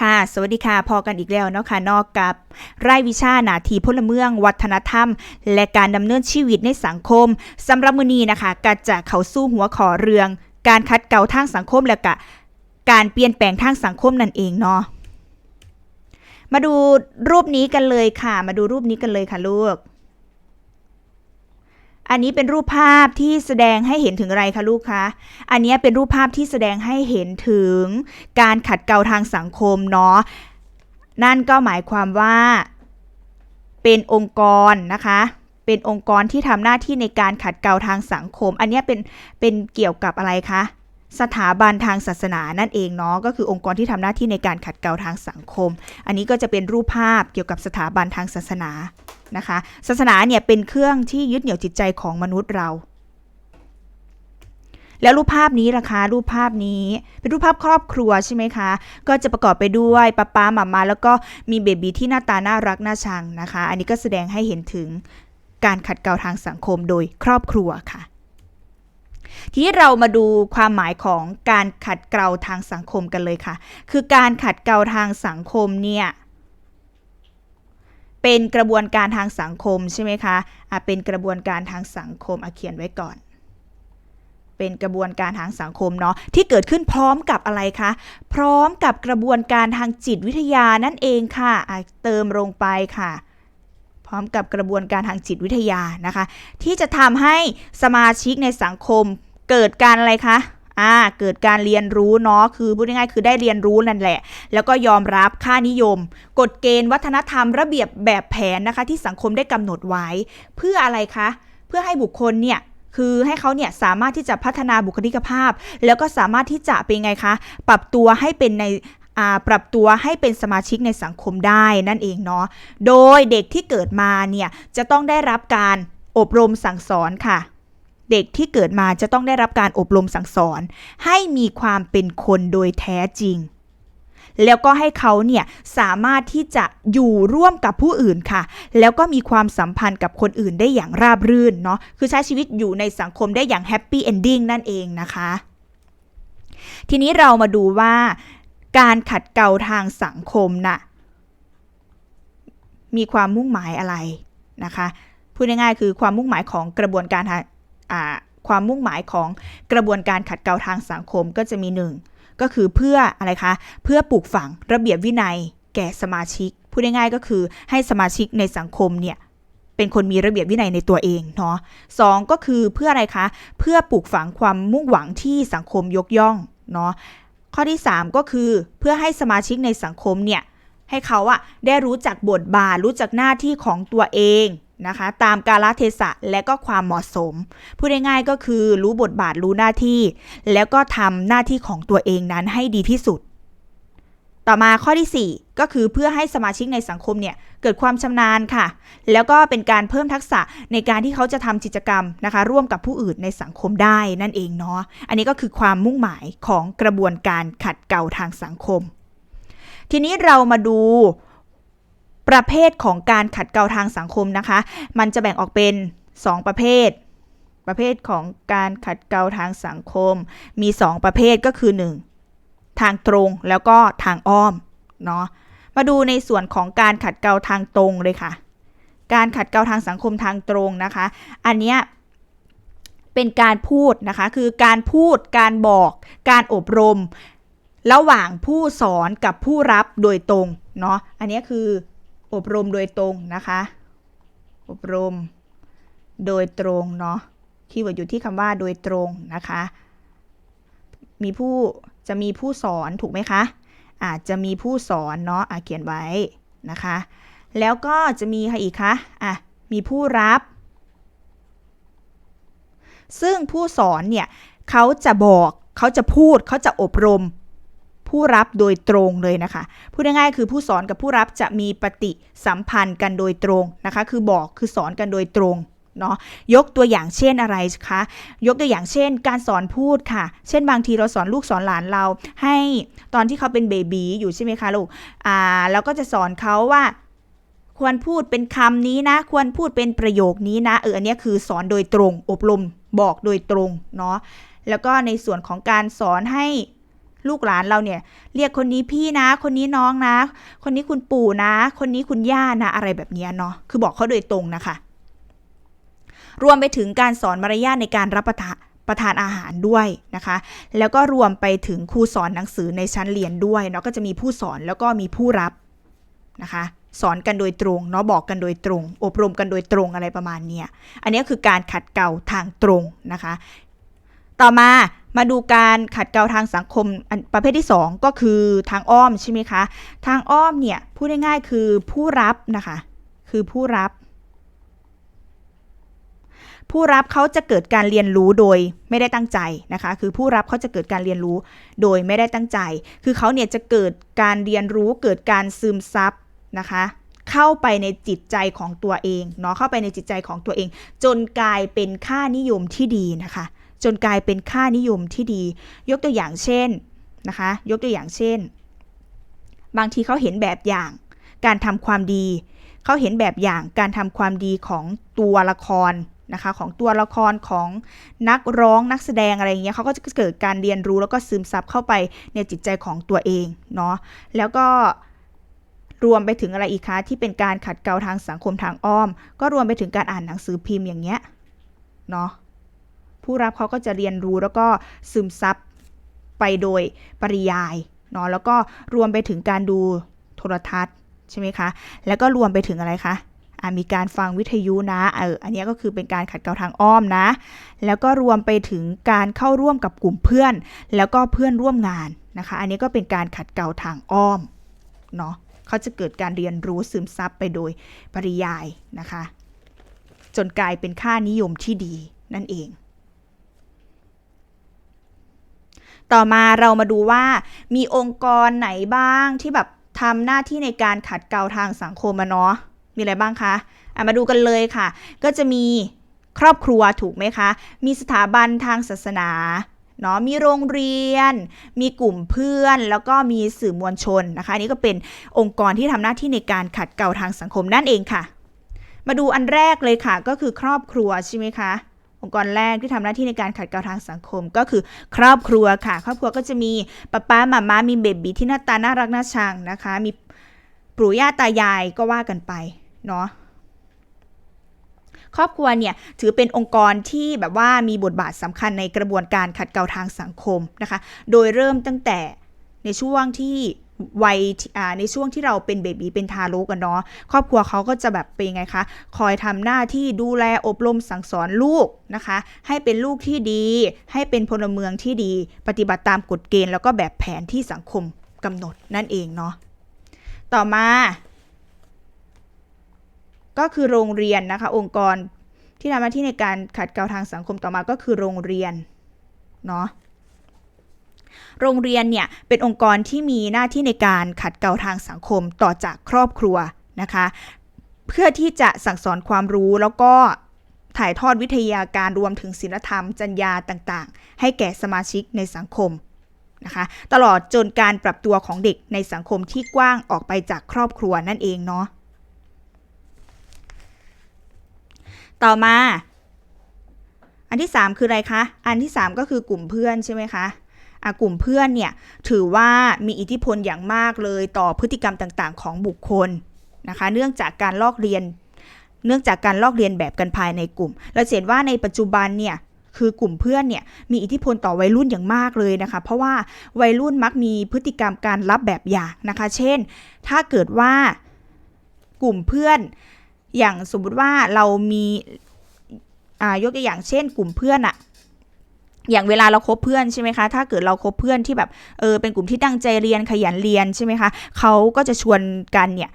ค่ะ สวัสดีค่ะ พอกันอีกแล้วเนาะค่ะนอกกับรายวิชาหนาทีพลเมือง วัฒนธรรม และการดำเนินชีวิตในสังคมสำหรับมือนี้นะคะก็จะเข้าสู่หัวขอเรื่อง การคัดเกลาทางสังคมและก็การเปลี่ยนแปลงทางสังคมนั่นเองเนาะมาดูรูปนี้กันเลยค่ะ มาดูรูปนี้กันเลยค่ะลูก อันนี้เป็นรูปภาพที่แสดงให้เห็นถึงอะไรคะลูกคะ อันนี้เป็นรูปภาพที่แสดงให้เห็นถึงการขัดเกลาทางสังคมเนาะ นั่นก็หมายความว่า เป็นองค์กรนะคะ เป็นองค์กรที่ทำหน้าที่ในการขัดเกลาทางสังคม อันนี้เป็นเป็นเกี่ยวกับอะไรคะ สถาบันทางศาสนานั่นเองเนาะก็คือองค์กรที่ทำหน้าที่ในการขัดเกลาทางสังคม อันนี้ก็จะเป็นรูปภาพเกี่ยวกับสถาบันทางศาสนานะคะ ศาสนาเนี่ยเป็นเครื่องที่ยึดเหนี่ยวจิตใจของมนุษย์เรา แล้วรูปภาพนี้ล่ะคะรูปภาพนี้ เป็นรูปภาพครอบครัวใช่ไหมคะ ก็จะประกอบไปด้วยป้าป้าหมามาแล้วก็มีเบบีที่หน้าตาน่ารักน่าชังนะคะ อันนี้ก็แสดงให้เห็นถึงการขัดเกลาทางสังคมโดยครอบครัวค่ะ ทีนี้เรามาดูความหมายของการขัดเกลาทางสังคมกันเลยค่ะ คือการขัดเกลาทางสังคมเนี่ยเป็นกระบวนการทางสังคมใช่ไหมคะอะเป็นกระบวนการทางสังคมอะเขียนไว้ก่อน เป็นกระบวนการทางสังคมเนาะที่เกิดขึ้นพร้อมกับอะไรคะ พร้อมกับกระบวนการทางจิตวิทยานั่นเองค่ะอะเติมลงไปค่ะ พร้อมกับกระบวนการทางจิตวิทยานะคะ ที่จะทำให้สมาชิกในสังคมเกิดการอะไรคะอ่าเกิดการเรียนรู้เนาะคือพูดง่ายๆคือได้เรียนรู้นั่นแหละ แล้วก็ยอมรับค่านิยม กฎเกณฑ์วัฒนธรรมระเบียบแบบแผนนะคะ ที่สังคมได้กำหนดไว้ เพื่ออะไรคะ เพื่อให้บุคคลเนี่ยคือให้เขาเนี่ยสามารถที่จะพัฒนาบุคลิกภาพ แล้วก็สามารถที่จะเป็นไงคะ ปรับตัวให้เป็นใน ปรับตัวให้เป็นสมาชิกในสังคมได้นั่นเองเนาะ โดยเด็กที่เกิดมาเนี่ยจะต้องได้รับการอบรมสั่งสอนค่ะ เด็กที่เกิดมาจะต้องได้รับการอบรมสั่งสอน ให้มีความเป็นคนโดยแท้จริง แล้วก็ให้เขาเนี่ยสามารถที่จะอยู่ร่วมกับผู้อื่นค่ะ แล้วก็มีความสัมพันธ์กับคนอื่นได้อย่างราบรื่นเนาะคือใช้ชีวิตอยู่ในสังคมได้อย่างแฮปปี้เอนดิ้งนั่นเองนะคะทีนี้เรามาดูว่า การขัดเกลาทางสังคมน่ะมีความมุ่งหมายอะไรนะคะพูดง่ายๆคือความมุ่งหมายของกระบวนการความมุ่งหมายของกระบวนการขัดเกลาทางสังคมก็จะมีหนึ่งก็คือเพื่ออะไรคะเพื่อปลูกฝังระเบียบวินัยแก่สมาชิกพูดง่ายๆก็คือให้สมาชิกในสังคมเนี่ยเป็นคนมีระเบียบวินัยในตัวเองเนาะสองก็คือเพื่ออะไรคะ เพื่อปลูกฝังความมุ่งหวังที่สังคมยกย่องเนาะ ข้อที่ 3 ก็คือเพื่อให้สมาชิกในสังคมเนี่ยให้เขาอะได้รู้จักบทบาทรู้จักหน้าที่ของตัวเองนะคะ ตามกาลเทศะและก็ความเหมาะสมพูดง่ายๆก็คือรู้บทบาทรู้หน้าที่ แล้วก็ทำหน้าที่ของตัวเองนั้นให้ดีที่สุด ต่อมาข้อที่ 4 ก็คือเพื่อให้สมาชิกในสังคมเนี่ยเกิดความชำนาญค่ะ แล้วก็เป็นการเพิ่มทักษะในการที่เขาจะทำกิจกรรมนะคะ ร่วมกับผู้อื่นในสังคมได้นั่นเองเนาะอันนี้ก็คือความมุ่งหมายของกระบวนการขัดเกลาทางสังคม ทีนี้เรามาดูประเภทของการขัดเกลาทางสังคมนะคะ มันจะแบ่งออกเป็น 2 ประเภท ประเภทของการขัดเกลาทางสังคม มี 2 ประเภทก็คือ 1 ทางตรงแล้วก็ทางอ้อมเนาะมาดูในส่วนของการขัดเกลาทางตรงเลยค่ะ การขัดเกลาทางสังคมทางตรงนะคะ อันเนี้ยเป็นการพูดนะคะ คือการพูดการบอก การอบรม ระหว่างผู้สอนกับผู้รับโดยตรงเนาะอันนี้คืออบรมโดยตรงนะคะ อบรมโดยตรงเนาะคีย์เวิร์ดอยู่ที่คำว่าโดยตรงนะคะ มีผู้ จะมีผู้สอนถูกไหมคะ อาจจะมีผู้สอนเนาะะเขียนไว้นะคะ แล้วก็จะมีใครอีกคะอะมีผู้รับ ซึ่งผู้สอนเนี่ยเขาจะบอกเขาจะพูดเขาจะอบรมผู้รับโดยตรงเลยนะคะ พูดง่ายๆคือผู้สอนกับผู้รับจะมีปฏิสัมพันธ์กันโดยตรงนะคะ คือบอกคือสอนกันโดยตรง เนาะยกตัวอย่างเช่นอะไรคะยกตัวอย่างเช่น การสอนพูดค่ะ เช่นบางทีเราสอนลูกสอนหลานเรา ให้ตอนที่เขาเป็นเบบีอยู่ใช่ไหมคะลูกอ่าเราก็จะสอนเขาว่าควรพูดเป็นคำนี้นะ ควรพูดเป็นประโยคนี้นะ เอออันนี้คือสอนโดยตรง อบรมบอกโดยตรงเนาะ แล้วก็ในส่วนของการสอนให้ลูกหลานเราเนี่ย เรียกคนนี้พี่นะ คนนี้น้องนะ คนนี้คุณปู่นะ คนนี้คุณย่านะ อะไรแบบนี้เนาะ คือบอกเขาโดยตรงนะคะ รวมไปถึงการสอนมารยาทในการรับประทานประทานอาหารด้วยนะคะ แล้วก็รวมไปถึงครูสอนหนังสือในชั้นเรียนด้วยเนาะก็จะมีผู้สอนแล้วก็มีผู้รับนะคะสอนกันโดยตรงเนาะบอกกันโดยตรง อบรมกันโดยตรงอะไรประมาณเนี้ยอันนี้คือการขัดเกลาทางตรงนะคะ ต่อมามาดูการขัดเกลาทางสังคมประเภทที่ 2 ก็คือทางอ้อมใช่ไหมคะ ทางอ้อมเนี่ยพูดง่ายๆคือผู้รับนะคะ คือผู้รับ ผู้รับเขาจะเกิดการเรียนรู้โดยไม่ได้ตั้งใจนะคะ คือผู้รับเขาจะเกิดการเรียนรู้โดยไม่ได้ตั้งใจ คือเขาเนี่ยจะเกิดการเรียนรู้เกิดการซึมซับนะคะ เข้าไปในจิตใจของตัวเองเนาะเข้าไปในจิตใจของตัวเอง จนกลายเป็นค่านิยมที่ดีนะคะ จนกลายเป็นค่านิยมที่ดี ยกตัวอย่างเช่นนะคะ ยกตัวอย่างเช่น บางทีเขาเห็นแบบอย่างการทำความดี เขาเห็นแบบอย่างการทำความดีของตัวละคร นะคะของตัวละครของนักร้องนักแสดงอะไรอย่างเงี้ยเขาก็จะเกิดการเรียนรู้แล้วก็ซึมซับเข้าไปในจิตใจของตัวเองเนาะแล้วก็รวมไปถึงอะไรอีกคะที่เป็นการขัดเกลาทางสังคมทางอ้อม ก็รวมไปถึงการอ่านหนังสือพิมพ์อย่างเงี้ยเนาะผู้รับเขาก็จะเรียนรู้แล้วก็ซึมซับไปโดยปริยายเนาะแล้วก็รวมไปถึงการดูโทรทัศน์ใช่ไหมคะ แล้วก็รวมไปถึงอะไรคะ มีการฟังวิทยุนะเอออันนี้ก็คือเป็นการขัดเกลาทางอ้อมนะ แล้วก็รวมไปถึงการเข้าร่วมกับกลุ่มเพื่อน แล้วก็เพื่อนร่วมงานนะคะ อันนี้ก็เป็นการขัดเกลาทางอ้อมเนาะเขาจะเกิดการเรียนรู้ซึมซับไปโดยปริยายนะคะ จนกลายเป็นค่านิยมที่ดีนั่นเอง ต่อมาเรามาดูว่ามีองค์กรไหนบ้างที่แบบทำหน้าที่ในการขัดเกลาทางสังคมอะเนาะ มีอะไรบ้างคะะมาดูกันเลยค่ะ ก็จะมีครอบครัวถูกไหมคะ มีสถาบันทางศาสนาเนาะมีโรงเรียน มีกลุ่มเพื่อน แล้วก็มีสื่อมวลชนนะคะอันนี้ก็เป็นองค์กรที่ทำหน้าที่ในการขัดเกลาทางสังคมนั่นเองค่ะ มาดูอันแรกเลยค่ะ ก็คือครอบครัวใช่ไหมคะ องค์กรแรกที่ทำหน้าที่ในการขัดเกลาทางสังคม ก็คือครอบครัวค่ะ ครอบครัวก็จะมีป้าป้ามาม่ามีเบบีที่หน้าตาน่ารักน่าชังนะคะ มีปู่ย่าตายายก็ว่ากันไป เนาะครอบครัวเนี่ยถือเป็นองค์กรที่แบบว่ามีบทบาทสำคัญในกระบวนการขัดเกลาทางสังคมนะคะ โดยเริ่มตั้งแต่ในช่วงที่วัยในช่วงที่เราเป็นเบบีเป็นทารกกันเนาะครอบครัวเขาก็จะแบบเป็นไงคะคอยทำหน้าที่ดูแลอบรมสั่งสอนลูกนะคะ ให้เป็นลูกที่ดี ให้เป็นพลเมืองที่ดี ปฏิบัติตามกฎเกณฑ์แล้วก็แบบแผนที่สังคมกำหนดนั่นเองเนาะต่อมา ก็คือโรงเรียนนะคะ องค์กรที่ทำหน้าที่ในการขัดเกลาทางสังคมต่อมาก็คือโรงเรียนเนาะโรงเรียนเนี่ยเป็นองค์กรที่มีหน้าที่ในการขัดเกลาทางสังคมต่อจากครอบครัวนะคะ เพื่อที่จะสั่งสอนความรู้แล้วก็ถ่ายทอดวิทยาการรวมถึงศีลธรรม จรรยาต่างๆ ให้แก่สมาชิกในสังคมนะคะตลอดจนการปรับตัวของเด็กในสังคมที่กว้างออกไปจากครอบครัวนั่นเองเนาะ ต่อมา อันที่ 3 คืออะไรคะ อันที่ 3 ก็คือกลุ่มเพื่อนใช่ไหมคะะกลุ่มเพื่อนเนี่ยถือว่ามีอิทธิพลอย่างมากเลยต่อพฤติกรรมต่างๆ ของบุคคลนะคะ เนื่องจากการลอกเรียน เนื่องจากการลอกเรียนแบบกันภายในกลุ่ม เราเห็นว่าในปัจจุบันเนี่ยคือกลุ่มเพื่อนเนี่ยมีอิทธิพลต่อวัยรุ่นอย่างมากเลยนะคะ เพราะว่าวัยรุ่นมักมีพฤติกรรมการรับแบบอย่างนะคะ เช่น ถ้าเกิดว่ากลุ่มเพื่อน อย่างสมมุติว่าเรามียกตัวอย่างเช่นกลุ่มเพื่อนอะอย่างเวลาเราคบเพื่อนใช่ไหมคะ ถ้าเกิดเราคบเพื่อนที่แบบเออเป็นกลุ่มที่ตั้งใจเรียนขยันเรียนใช่ไหมคะเขาก็จะชวนกันเนี่ย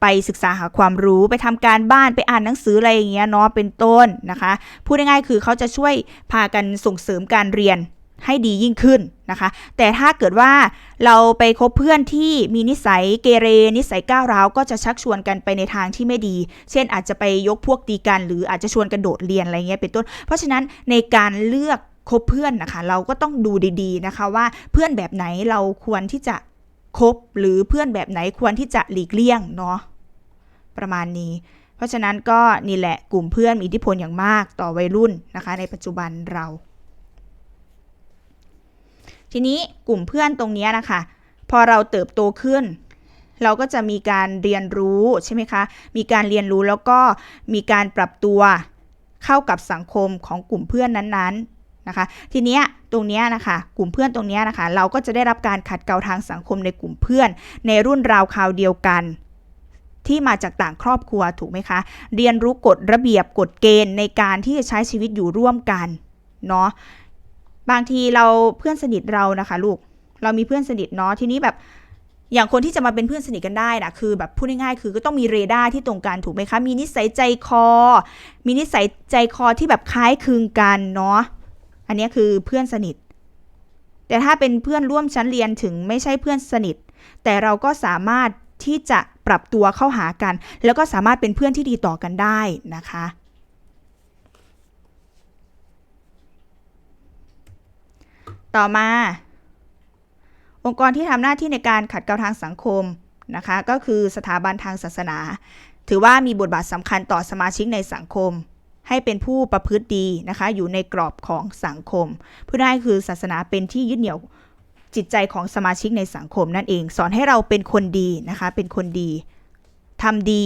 ไปศึกษาหาความรู้ไปทำการบ้านไปอ่านหนังสืออะไรอย่างเงี้ยเนาะเป็นต้นนะคะ พูดง่ายๆคือเขาจะช่วยพากันส่งเสริมการเรียน ให้ดียิ่งขึ้นนะคะ แต่ถ้าเกิดว่าเราไปคบเพื่อนที่มีนิสัยเกเร นิสัยก้าวร้าวก็จะชักชวนกันไปในทางที่ไม่ดี เช่นอาจจะไปยกพวกตีกัน หรืออาจจะชวนกันโดดเรียนอะไรเงี้ยเป็นต้น เพราะฉะนั้นในการเลือกคบเพื่อนนะคะ เราก็ต้องดูดีๆนะคะว่าเพื่อนแบบไหนเราควรที่จะคบหรือเพื่อนแบบไหนควรที่จะหลีกเลี่ยงเนาะประมาณนี้ เพราะฉะนั้นก็นี่แหละกลุ่มเพื่อนมีอิทธิพลอย่างมากต่อวัยรุ่นนะคะ ในปัจจุบันเรา ทีนี้กลุ่มเพื่อนตรงนี้นะคะ พอเราเติบโตขึ้น เราก็จะมีการเรียนรู้ใช่ไหมคะ มีการเรียนรู้แล้วก็มีการปรับตัวเข้ากับสังคมของกลุ่มเพื่อนนั้นๆนะคะ ทีเนี้ยตรงเนี้ยนะคะ กลุ่มเพื่อนตรงเนี้ยนะคะ เราก็จะได้รับการขัดเกลาทางสังคมในกลุ่มเพื่อน ในรุ่นราวคราวเดียวกันที่มาจากต่างครอบครัวถูกไหมคะ เรียนรู้กฎระเบียบกฎเกณฑ์ในการที่จะใช้ชีวิตอยู่ร่วมกันเนาะ บางทีเราเพื่อนสนิทเรานะคะลูก เรามีเพื่อนสนิทเนาะทีนี้แบบอย่างคนที่จะมาเป็นเพื่อนสนิทกันได้นะคือแบบพูดง่ายๆคือก็ต้องมีเรดาร์ที่ตรงกันถูกไหมคะ มีนิสัยใจคอ มีนิสัยใจคอที่แบบคล้ายคลึงกันเนาะอันนี้คือเพื่อนสนิท แต่ถ้าเป็นเพื่อนร่วมชั้นเรียนถึงไม่ใช่เพื่อนสนิท แต่เราก็สามารถที่จะปรับตัวเข้าหากัน แล้วก็สามารถเป็นเพื่อนที่ดีต่อกันได้นะคะ ต่อมา องค์กรที่ทำหน้าที่ในการขัดเกลาทางสังคมนะคะก็คือสถาบันทางศาสนา ถือว่ามีบทบาทสำคัญต่อสมาชิกในสังคม ให้เป็นผู้ประพฤติดีนะคะอยู่ในกรอบของสังคมเพื่อได้คือศาสนาเป็นที่ยึดเหนี่ยวจิตใจของสมาชิกในสังคมนั่นเอง สอนให้เราเป็นคนดีนะคะเป็นคนดีทำดี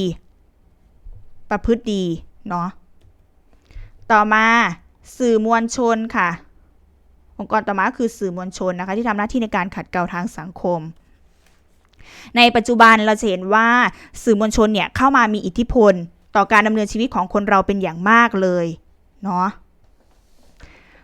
ประพฤติดีเนาะต่อมาสื่อมวลชนค่ะ องค์กรต่อมาคือสื่อมวลชนนะคะที่ทำหน้าที่ในการขัดเกลาทางสังคม ในปัจจุบันเราจะเห็นว่าสื่อมวลชนเนี่ยเข้ามามีอิทธิพล ต่อการดำเนินชีวิตของคนเราเป็นอย่างมากเลยเนาะ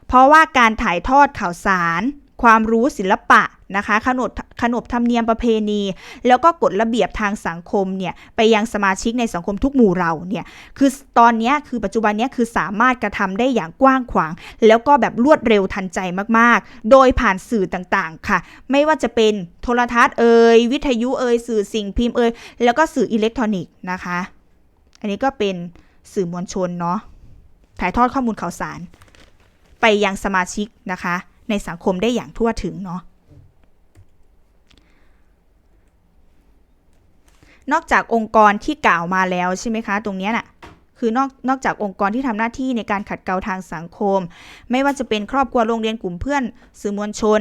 เพราะว่าการถ่ายทอดข่าวสาร ความรู้ศิลปะนะคะขนบขนบธรรมเนียมประเพณี แล้วก็กฎระเบียบทางสังคมเนี่ยไปยังสมาชิกในสังคมทุกหมู่เราเนี่ยคือตอนนี้คือปัจจุบันนี้คือสามารถกระทำได้อย่างกว้างขวาง แล้วก็แบบรวดเร็วทันใจมากๆ โดยผ่านสื่อต่างๆค่ะ ไม่ว่าจะเป็นโทรทัศน์เอ่ยวิทยุเอ่ยสื่อสิ่งพิมพ์เอ่ยแล้วก็สื่ออิเล็กทรอนิกส์นะคะ อันนี้ก็เป็นสื่อมวลชนเนาะถ่ายทอดข้อมูลข่าวสาร ไปยังสมาชิกนะคะ ในสังคมได้อย่างทั่วถึงเนาะนอกจากองค์กรที่กล่าวมาแล้วใช่ไหมคะ ตรงนี้น่ะคือนอกนอกจากองค์กรที่ทำหน้าที่ในการขัดเกลาทางสังคม ไม่ว่าจะเป็นครอบครัวโรงเรียนกลุ่มเพื่อนสื่อมวลชน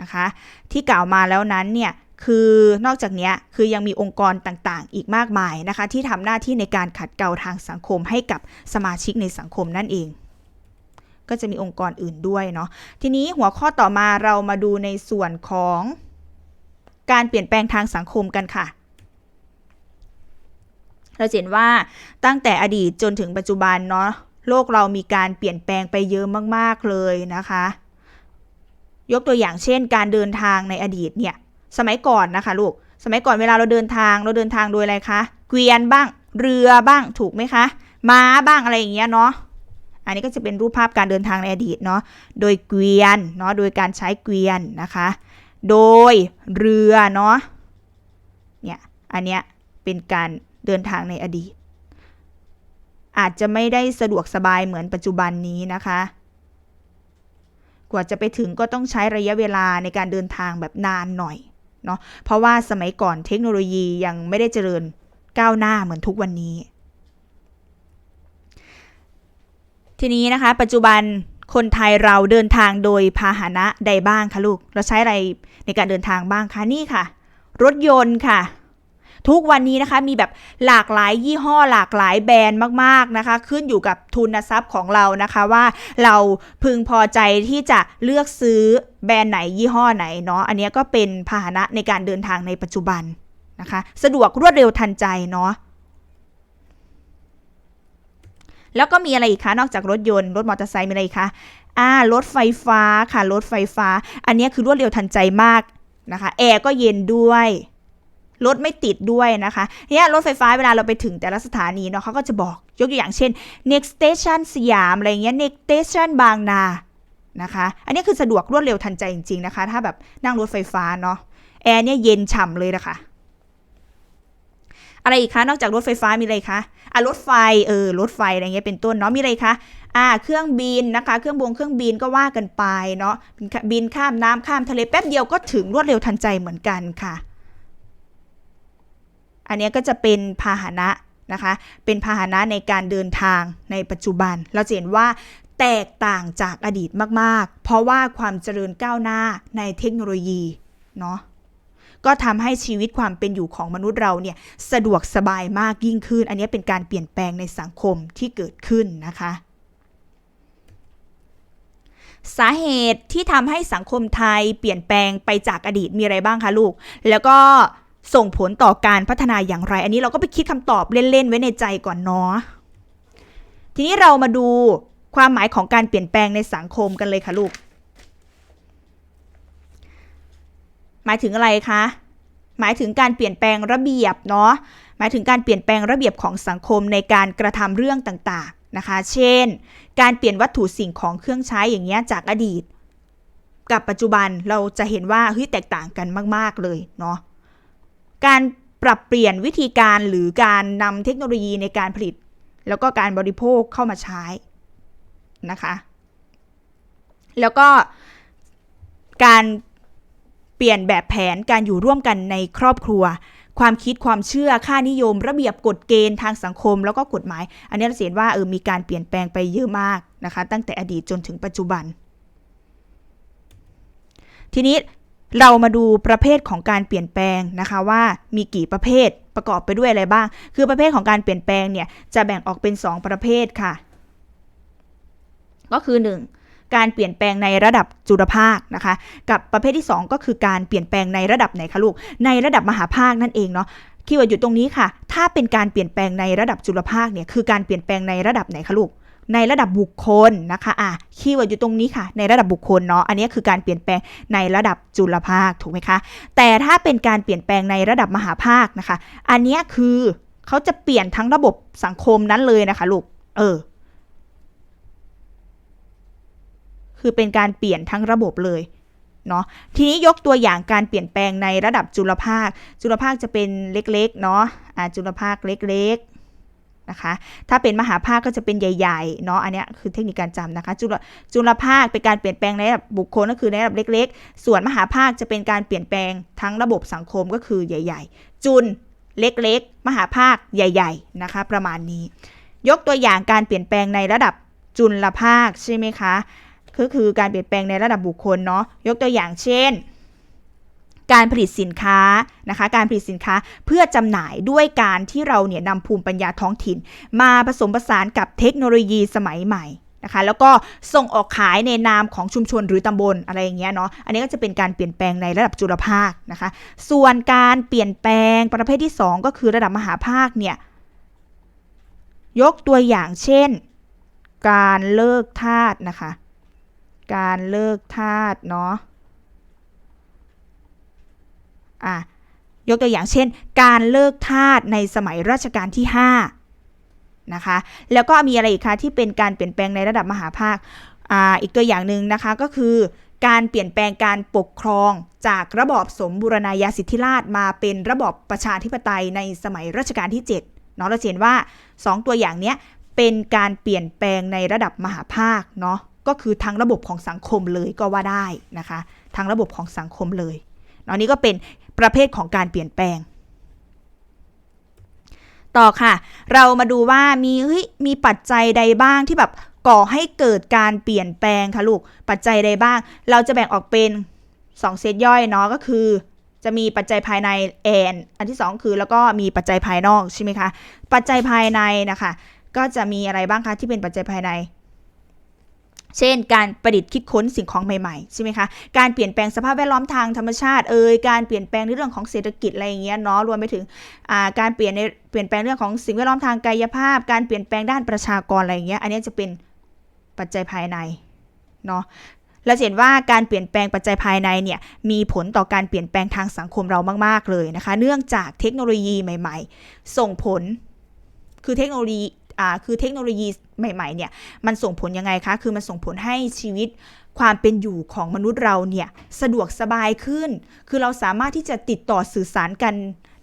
นะคะ ที่กล่าวมาแล้วนั้นเนี่ยคือนอกจากนี้คือยังมีองค์กรต่างๆ อีกมากมายนะคะ ที่ทำหน้าที่ในการขัดเกลาทางสังคมให้กับสมาชิกในสังคมนั่นเอง ก็จะมีองค์กรอื่นด้วยเนาะทีนี้หัวข้อต่อมาเรามาดูในส่วนของการเปลี่ยนแปลงทางสังคมกันค่ะ เราเห็นว่าตั้งแต่อดีตจนถึงปัจจุบันเนาะโลกเรามีการเปลี่ยนแปลงไปเยอะมาก ๆ เลยนะคะ ยกตัวอย่างเช่น การเดินทางในอดีตเนี่ย สมัยก่อนนะคะลูก สมัยก่อนเวลาเราเดินทางเราเดินทางโดยอะไรคะ เกวียนบ้าง เรือบ้างถูกไหมคะ ม้าบ้างอะไรอย่างเงี้ยเนาะ อันนี้ก็จะเป็นรูปภาพการเดินทางในอดีตเนาะ โดยเกวียนเนาะ โดยการใช้เกวียนนะคะ โดยเรือเนาะ เนี่ย อันเนี้ยเป็นการเดินทางในอดีต อาจจะไม่ได้สะดวกสบายเหมือนปัจจุบันนี้นะคะ กว่าจะไปถึงก็ต้องใช้ระยะเวลาในการเดินทางแบบนานหน่อยเนาะ เพราะว่าสมัยก่อนเทคโนโลยียังไม่ได้เจริญก้าวหน้าเหมือนทุกวันนี้ ทีนี้นะคะ ปัจจุบันคนไทยเราเดินทางโดยพาหนะใดบ้างคะลูก เราใช้อะไรในการเดินทางบ้างคะนี่ค่ะ รถยนต์ค่ะ ทุกวันนี้นะคะมีแบบหลากหลายยี่ห้อหลากหลายแบรนด์มาก ๆนะคะ ขึ้นอยู่กับทุนทรัพย์ของเรานะคะว่าเราพึงพอใจที่จะเลือกซื้อแบรนด์ไหนยี่ห้อไหนเนาะอันนี้ก็เป็นพาหนะในการเดินทางในปัจจุบันนะคะ สะดวกรวดเร็วทันใจเนาะ แล้วก็มีอะไรอีกคะ นอกจากรถยนต์ รถมอเตอร์ไซค์มีอะไรอีกคะอ่ารถไฟฟ้าค่ะ รถไฟฟ้า อันนี้คือรวดเร็วทันใจมากนะคะแอร์ก็เย็นด้วยรถไม่ติดด้วยนะคะเนี่ยรถไฟฟ้าเวลาเราไปถึงแต่ละสถานีเนาะเขาก็จะบอกยกตัวอย่างเช่น next station สยามอะไรเงี้ย next station บางนานะคะ อันนี้คือสะดวกรวดเร็วทันใจจริง ๆนะคะ ถ้าแบบนั่งรถไฟฟ้าเนาะแอร์เนี่ยเย็นฉ่ำเลยนะคะ อะไรอีกคะ นอกจากรถไฟฟ้ามีอะไรคะ อะรถไฟเออรถไฟอะไรเงี้ยเป็นต้นเนาะมีอะไรคะอ่าเครื่องบินนะคะ เครื่องบวงเครื่องบินก็ว่ากันไปเนาะบินข้ามน้ำข้ามทะเลแป๊บเดียวก็ถึงรวดเร็วทันใจเหมือนกันค่ะ อันนี้ก็จะเป็นพาหนะนะคะ เป็นพาหนะในการเดินทางในปัจจุบัน เราจะเห็นว่าแตกต่างจากอดีตมาก ๆ เพราะว่าความเจริญก้าวหน้าในเทคโนโลยีเนาะ ก็ทำให้ชีวิตความเป็นอยู่ของมนุษย์เราเนี่ยสะดวกสบายมากยิ่งขึ้น อันนี้เป็นการเปลี่ยนแปลงในสังคมที่เกิดขึ้นนะคะสาเหตุที่ทำให้สังคมไทยเปลี่ยนแปลงไปจากอดีตมีอะไรบ้างคะลูก แล้วก็ส่งผลต่อการพัฒนาอย่างไร อันนี้เราก็ไปคิดคำตอบเล่น ๆ ไว้ในใจก่อนเนาะ ทีนี้เรามาดูความหมายของการเปลี่ยนแปลงในสังคมกันเลยค่ะลูก หมายถึงอะไรคะ หมายถึงการเปลี่ยนแปลงระเบียบเนาะ หมายถึงการเปลี่ยนแปลงระเบียบของสังคมในการกระทำเรื่องต่างๆนะคะ เช่น การเปลี่ยนวัตถุสิ่งของเครื่องใช้อย่างเงี้ยจากอดีต กับปัจจุบันเราจะเห็นว่าเฮ้ยแตกต่างกันมาก ๆเลยเนาะ การปรับเปลี่ยนวิธีการหรือการนำเทคโนโลยีในการผลิต แล้วก็การบริโภคเข้ามาใช้นะคะ แล้วก็การ เปลี่ยนแบบแผนการอยู่ร่วมกันในครอบครัว ความคิดความเชื่อค่านิยม ระเบียบกฎเกณฑ์ทางสังคม แล้วก็กฎหมาย อันนี้เราเห็นว่าเออมีการเปลี่ยนแปลงไปเยอะมากนะคะ ตั้งแต่อดีตจนถึงปัจจุบัน ทีนี้เรามาดูประเภทของการเปลี่ยนแปลงนะคะว่ามีกี่ประเภทประกอบไปด้วยอะไรบ้าง คือประเภทของการเปลี่ยนแปลงเนี่ยจะแบ่งออกเป็น 2 ประเภทค่ะ ก็คือ 1. การเปลี่ยนแปลงในระดับจุลภาคนะคะ กับประเภทที่ 2 ก็คือการเปลี่ยนแปลงในระดับไหนคะลูก ในระดับมหาภาคนั่นเองเนาะคีย์เวิร์ดอยู่ตรงนี้ค่ะ ถ้าเป็นการเปลี่ยนแปลงในระดับจุลภาคเนี่ยคือการเปลี่ยนแปลงในระดับไหนคะลูกในระดับบุคคลนะคะอะคีย์เวิร์ดอยู่ตรงนี้ค่ะ ในระดับบุคคลเนาะ อันนี้คือการเปลี่ยนแปลงในระดับจุลภาคถูกไหมคะ แต่ถ้าเป็นการเปลี่ยนแปลงในระดับมหาภาคนะคะ อันนี้คือเขาจะเปลี่ยนทั้งระบบสังคมนั้นเลยนะคะลูก เออ คือเป็นการเปลี่ยนทั้งระบบเลยเนาะทีนี้ยกตัวอย่างการเปลี่ยนแปลงในระดับจุลภาค จุลภาคจะเป็นเล็กๆเนาะอ่าจุลภาคเล็กๆนะคะ ถ้าเป็นมหาภาคก็จะเป็นใหญ่ๆเนาะอันนี้คือเทคนิคการจำนะคะ จุลจุลภาคเป็นการเปลี่ยนแปลงในระดับบุคคลก็คือในระดับเล็ก ๆ ส่วนมหาภาคจะเป็นการเปลี่ยนแปลงทั้งระบบสังคมก็คือใหญ่ ๆ จุลเล็กๆ มหาภาคใหญ่ ๆ นะคะ ประมาณนี้ ยกตัวอย่างการเปลี่ยนแปลงในระดับจุลภาคใช่ไหมคะ ก็คือการเปลี่ยนแปลงในระดับบุคคลเนาะยกตัวอย่างเช่น การผลิตสินค้านะคะ การผลิตสินค้าเพื่อจำหน่ายด้วยการที่เราเนี่ยนำภูมิปัญญาท้องถิ่น มาผสมผสานกับเทคโนโลยีสมัยใหม่นะคะแล้วก็ส่งออกขายในนามของชุมชนหรือตำบลอะไรอย่างเงี้ยเนาะอันนี้ก็จะเป็นการเปลี่ยนแปลงในระดับจุลภาคนะคะ ส่วนการเปลี่ยนแปลงประเภทที่ 2 ก็คือระดับมหาภาคเนี่ยยกตัวอย่างเช่น การเลิกทาสนะคะ การเลิกทาสเนาะอะยกตัวอย่างเช่น การเลิกทาสในสมัยรัชกาลที่ 5 นะคะ แล้วก็มีอะไรอีกคะที่เป็นการเปลี่ยนแปลงในระดับมหาภาคอ่าอีกตัวอย่างหนึ่งนะคะก็คือ การเปลี่ยนแปลงการปกครองจากระบอบสมบูรณาญาสิทธิราชมาเป็นระบอบประชาธิปไตยในสมัยรัชกาลที่ 7 เนาะเราเห็นว่า 2 ตัวอย่างเนี้ยเป็นการเปลี่ยนแปลงในระดับมหาภาคเนาะ ก็คือทั้งระบบของสังคมเลยก็ว่าได้นะคะทั้งระบบของสังคมเลยเนนี่ก็เป็นประเภทของการเปลี่ยนแปลง ต่อค่ะ เรามาดูว่ามีเฮ้ยมีปัจจัยใดบ้างที่แบบก่อให้เกิดการเปลี่ยนแปลงค่ะลูก ปัจจัยใดบ้าง เราจะแบ่งออกเป็น2เซตย่อยเนาะก็คือจะมีปัจจัยภายในแอนอันที่ 2 คือแล้วก็มีปัจจัยภายนอกใช่ไหมคะ ปัจจัยภายในนะคะ ก็จะมีอะไรบ้างคะที่เป็นปัจจัยภายใน เช่น การประดิษฐ์คิดค้นสิ่งของใหม่ๆใช่ไหมคะ การเปลี่ยนแปลงสภาพแวดล้อมทางธรรมชาติเอ่ยการเปลี่ยนแปลงในเรื่องของเศรษฐกิจอะไรอย่างเงี้ยเนาะรวมไปถึงการเปลี่ยนในเปลี่ยนแปลงเรื่องของสิ่งแวดล้อมทางกายภาพ การเปลี่ยนแปลงด้านประชากรอะไรอย่างเงี้ยอันนี้จะเป็นปัจจัยภายในเนาะเราเห็นว่าการเปลี่ยนแปลงปัจจัยภายในเนี่ยมีผลต่อการเปลี่ยนแปลงทางสังคมเรามาก ๆ เลยนะคะ เนื่องจากเทคโนโลยีใหม่ ๆ ส่งผลคือเทคโนโลยี คือเทคโนโลยีใหม่ๆเนี่ยมันส่งผลยังไงคะ คือมันส่งผลให้ชีวิตความเป็นอยู่ของมนุษย์เราเนี่ยสะดวกสบายขึ้น คือเราสามารถที่จะติดต่อสื่อสารกัน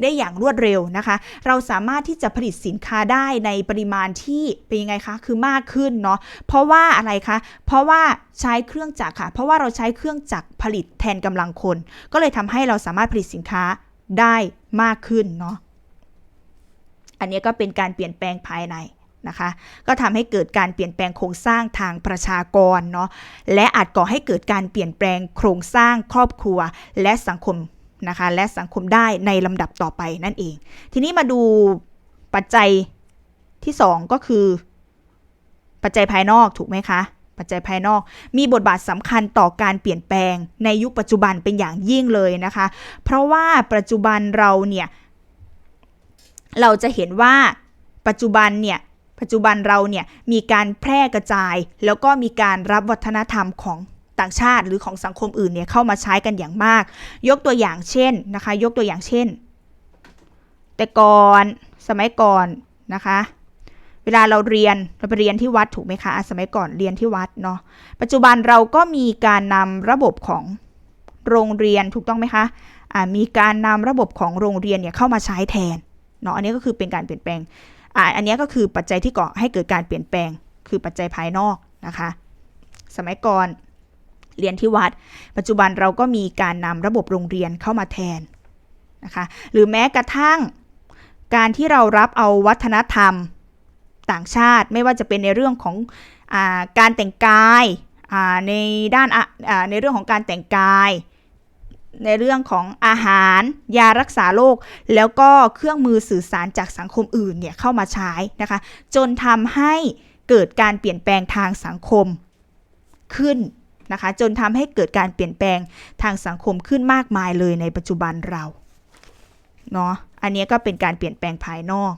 ได้อย่างรวดเร็วนะคะ เราสามารถที่จะผลิตสินค้าได้ในปริมาณที่เป็นยังไงคะ คือมากขึ้นเนาะ เพราะว่าอะไรคะ เพราะว่าใช้เครื่องจักรค่ะ เพราะว่าเราใช้เครื่องจักรผลิตแทนกำลังคน ก็เลยทำให้เราสามารถผลิตสินค้าได้มากขึ้นเนาะ อันนี้ก็เป็นการเปลี่ยนแปลงภายใน นะคะ ก็ทำให้เกิดการเปลี่ยนแปลงโครงสร้างทางประชากรเนาะและอาจก่อให้เกิดการเปลี่ยนแปลงโครงสร้างครอบครัวและสังคมนะคะและสังคมได้ในลำดับต่อไปนั่นเอง ทีนี้มาดูปัจจัยที่ 2 ก็คือ ปัจจัยภายนอกถูกไหมคะปัจจัยภายนอกมีบทบาทสำคัญต่อการเปลี่ยนแปลงในยุคปัจจุบันเป็นอย่างยิ่งเลยนะคะ เพราะว่าปัจจุบันเราเนี่ย เราจะเห็นว่าปัจจุบันเนี่ย ปัจจุบันเราเนี่ยมีการแพร่กระจาย แล้วก็มีการรับวัฒนธรรมของต่างชาติหรือของสังคมอื่นเนี่ยเข้ามาใช้กันอย่างมาก ยกตัวอย่างเช่นนะคะ ยกตัวอย่างเช่น แต่ก่อนสมัยก่อนนะคะ เวลาเราเรียนเราไปเรียนที่วัดถูกไหมคะสมัยก่อนเรียนที่วัดเนาะปัจจุบันเราก็มีการนำระบบของโรงเรียนถูกต้องไหมคะอ่ามีการนำระบบของโรงเรียนเนี่ยเข้ามาใช้แทนเนาะอันนี้ก็คือเป็นการเปลี่ยนแปลง อ่าอันนี้ก็คือปัจจัยที่ก่อให้เกิดการเปลี่ยนแปลง คือปัจจัยภายนอกนะคะ สมัยก่อนเรียนที่วัด ปัจจุบันเราก็มีการนำระบบโรงเรียนเข้ามาแทนนะคะ หรือแม้กระทั่งการที่เรารับเอาวัฒนธรรมต่างชาติไม่ว่าจะเป็นในเรื่องของอาการแต่งกายอ่าในด้านอ่าในเรื่องของการแต่งกาย ในเรื่องของอาหาร ยารักษาโรคแล้วก็เครื่องมือสื่อสารจากสังคมอื่นเนี่ยเข้ามาใช้นะคะ จนทำให้เกิดการเปลี่ยนแปลงทางสังคมขึ้นนะคะ จนทำให้เกิดการเปลี่ยนแปลงทางสังคมขึ้นมากมายเลยในปัจจุบันเราเนาะอันนี้ก็เป็นการเปลี่ยนแปลงภายนอก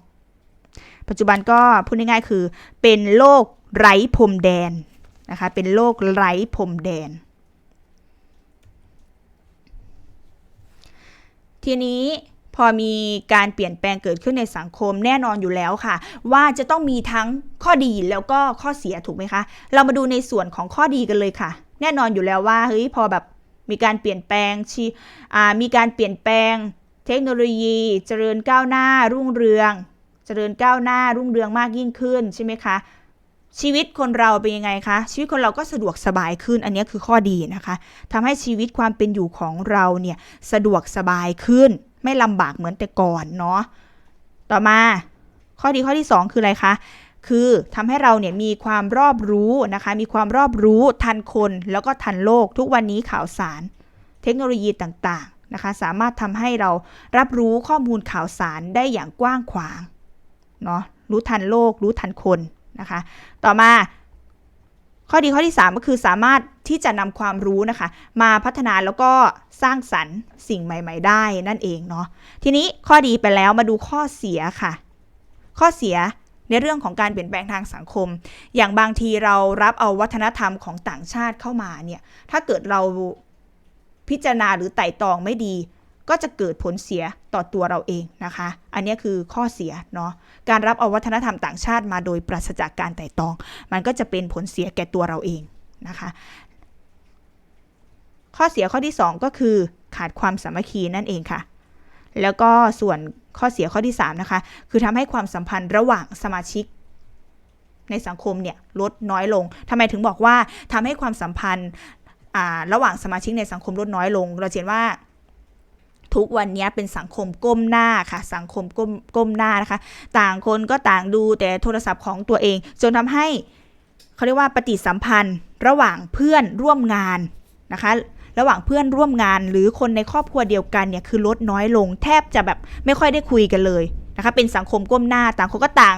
ปัจจุบันก็พูดง่ายๆคือเป็นโลกไร้พรมแดนนะคะเป็นโลกไร้พรมแดน ทีนี้พอมีการเปลี่ยนแปลงเกิดขึ้นในสังคมแน่นอนอยู่แล้วค่ะ ว่าจะต้องมีทั้งข้อดีแล้วก็ข้อเสียถูกไหมคะ เรามาดูในส่วนของข้อดีกันเลยค่ะ แน่นอนอยู่แล้วว่าเฮ้ยพอแบบมีการเปลี่ยนแปลงชีมีการเปลี่ยนแปลง เทคโนโลยีเจริญก้าวหน้ารุ่งเรือง เจริญก้าวหน้ารุ่งเรืองมากยิ่งขึ้นใช่ไหมคะ ชีวิตคนเราเป็นยังไงคะ ชีวิตคนเราก็สะดวกสบายขึ้น อันนี้คือข้อดีนะคะทำให้ชีวิตความเป็นอยู่ของเราเนี่ยสะดวกสบายขึ้น ไม่ลำบากเหมือนแต่ก่อนเนาะต่อมาข้อดีข้อที่ 2 คืออะไรคะคือทำให้เราเนี่ยมีความรอบรู้นะคะ มีความรอบรู้ทันคนแล้วก็ทันโลก ทุกวันนี้ข่าวสาร เทคโนโลยีต่างๆนะคะ สามารถทำให้เรารับรู้ข้อมูลข่าวสารได้อย่างกว้างขวางเนาะรู้ทันโลก รู้ทันคน นะคะ ต่อมาข้อดีข้อที่ 3 ก็คือสามารถที่จะนำความรู้นะคะ มาพัฒนาแล้วก็สร้างสรรค์สิ่งใหม่ ๆ ได้นั่นเองเนาะทีนี้ข้อดีไปแล้วมาดูข้อเสียค่ะ ข้อเสียในเรื่องของการเปลี่ยนแปลงทางสังคม อย่างบางทีเรารับเอาวัฒนธรรมของต่างชาติเข้ามาเนี่ยถ้าเกิดเราพิจารณาหรือไต่ตองไม่ดี ก็จะเกิดผลเสียต่อตัวเราเองนะคะ อันนี้คือข้อเสียเนาะ การรับเอาวัฒนธรรมต่างชาติมาโดยปราศจากการไต่ตอง มันก็จะเป็นผลเสียแก่ตัวเราเองนะคะ ข้อเสียข้อที่ 2 ก็คือขาดความสามัคคีนั่นเองค่ะ แล้วก็ส่วนข้อเสียข้อที่ 3 นะคะ คือทำให้ความสัมพันธ์ระหว่างสมาชิกในสังคมเนี่ยลดน้อยลงทำไมถึงบอกว่าทำให้ความสัมพันธ์ระหว่างสมาชิกในสังคมลดน้อยลง เราเห็นว่า ทุกวันนี้เป็นสังคมก้มหน้าค่ะ สังคมก้มก้มหน้านะคะ ต่างคนก็ต่างดูแต่โทรศัพท์ของตัวเอง จนทำให้เขาเรียกว่าปฏิสัมพันธ์ระหว่างเพื่อนร่วมงานนะคะ ระหว่างเพื่อนร่วมงานหรือคนในครอบครัวเดียวกันเนี่ยคือลดน้อยลง แทบจะแบบไม่ค่อยได้คุยกันเลยนะคะเป็นสังคมก้มหน้าต่างคนก็ต่าง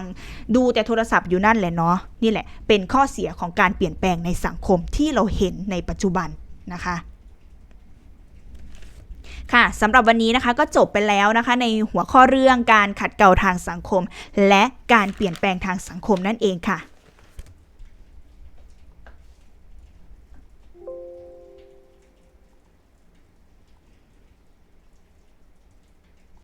ดูแต่โทรศัพท์อยู่นั่นแหละเนาะนี่แหละเป็นข้อเสียของการเปลี่ยนแปลงในสังคมที่เราเห็นในปัจจุบันนะคะ ค่ะสำหรับวันนี้นะคะก็จบไปแล้วนะคะในหัวข้อเรื่องการขัดเกลาทางสังคม และการเปลี่ยนแปลงทางสังคมนั่นเองค่ะ